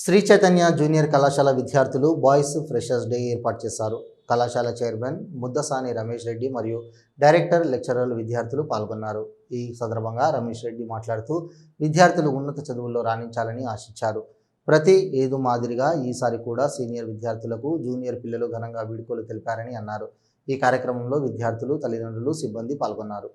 Shri Chaitanya junior కళాశాల విద్యార్థులు boys freshers day ఏర్పాటు చేశారు. కళాశాల చైర్మన్ ముద్దసాని రమేష్ రెడ్డి మరియు డైరెక్టర్ లెక్చరర్లు విద్యార్థులు పాల్గొన్నారు. ఈ సందర్భంగా రమేష్ రెడ్డి మాట్లాడుతూ విద్యార్థులు ఉన్నత చదువుల్లో రాణించాలని ఆశించారు. ప్రతి ఏదు మాదిరిగా ఈసారి కూడా సీనియర్ విద్యార్థులకు జూనియర్ పిల్లలు ఘనంగా వీడ్కోలు తెలిపారని అన్నారు. ఈ కార్యక్రమంలో విద్యార్థులు తల్లిదండ్రులు సిబ్బంది పాల్గొన్నారు.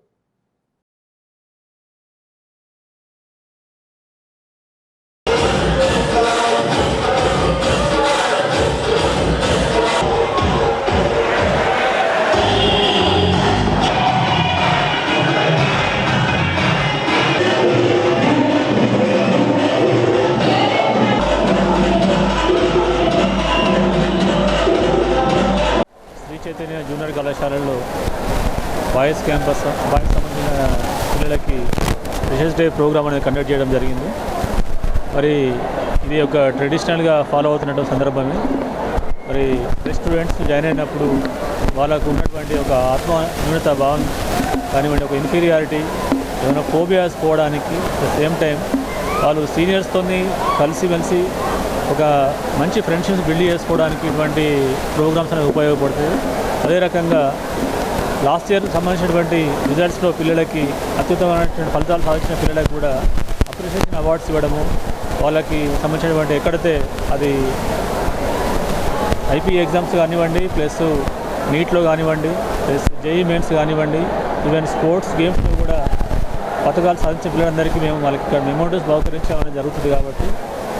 చైతన్య జూనియర్ కళాశాలలో బాయ్స్ క్యాంపస్ బాయ్స్ సంబంధించిన పిల్లలకి రిషస్ డే ప్రోగ్రామ్ అనేది కండక్ట్ చేయడం జరిగింది. మరి ఇది ఒక ట్రెడిషనల్గా ఫాలో అవుతున్న సందర్భమే. మరి స్టూడెంట్స్ జాయిన్ అయినప్పుడు వాళ్ళకు ఉన్నటువంటి ఒక ఆత్మ న్యూనత భావం కానివ్వండి ఒక ఇన్ఫీరియారిటీ ఏమైనా ఫోబియాస్ పోవడానికి ద సేమ్ టైం వాళ్ళు సీనియర్స్తో కలిసిమెలిసి ఒక మంచి ఫ్రెండ్షిప్స్ బిల్డ్ చేసుకోవడానికి ఇటువంటి ప్రోగ్రామ్స్ అనేవి ఉపయోగపడుతుంది అదే రకంగా లాస్ట్ ఇయర్ సంబంధించినటువంటి రిజల్ట్స్లో పిల్లలకి అత్యుత్తమైనటువంటి ఫలితాలు సాధించిన పిల్లలకు కూడా అప్రిషియేషన్ అవార్డ్స్ ఇవ్వడము వాళ్ళకి సంబంధించినటువంటి ఎక్కడైతే అది ఐపీ ఎగ్జామ్స్ కానివ్వండి ప్లస్ నీట్లో కానివ్వండి ప్లస్ జేఈ మెయిన్స్ కానివ్వండి ఈవెన్ స్పోర్ట్స్ గేమ్స్లో కూడా పథకాలు సాధించిన పిల్లలందరికీ మేము వాళ్ళకి ఇక్కడ మెమోరీస్ బహుకరించడం జరుగుతుంది కాబట్టి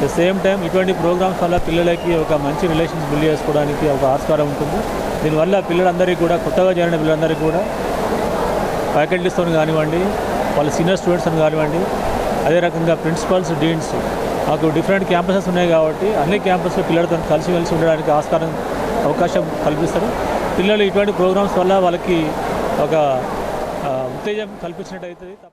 ద సేమ్ టైం ఇటువంటి ప్రోగ్రామ్స్ వల్ల పిల్లలకి ఒక మంచి రిలేషన్స్ బిల్డ్ చేసుకోవడానికి ఒక ఆస్కారం ఉంటుంది. దీనివల్ల పిల్లలందరికీ కూడా కొత్తగా చేరిన పిల్లలందరికీ కూడా ఫ్యాకల్టీస్తో కానివ్వండి వాళ్ళ సీనియర్ స్టూడెంట్స్ కానివ్వండి అదే రకంగా ప్రిన్సిపల్స్ డీన్స్ మాకు డిఫరెంట్ క్యాంపసెస్ ఉన్నాయి కాబట్టి అన్ని క్యాంపస్లో పిల్లలతో కలిసి కలిసి ఉండడానికి ఆస్కారం అవకాశం కల్పిస్తారు. పిల్లలు ఇటువంటి ప్రోగ్రామ్స్ వల్ల వాళ్ళకి ఒక ఉత్తేజం కల్పించినట్టు అవుతుంది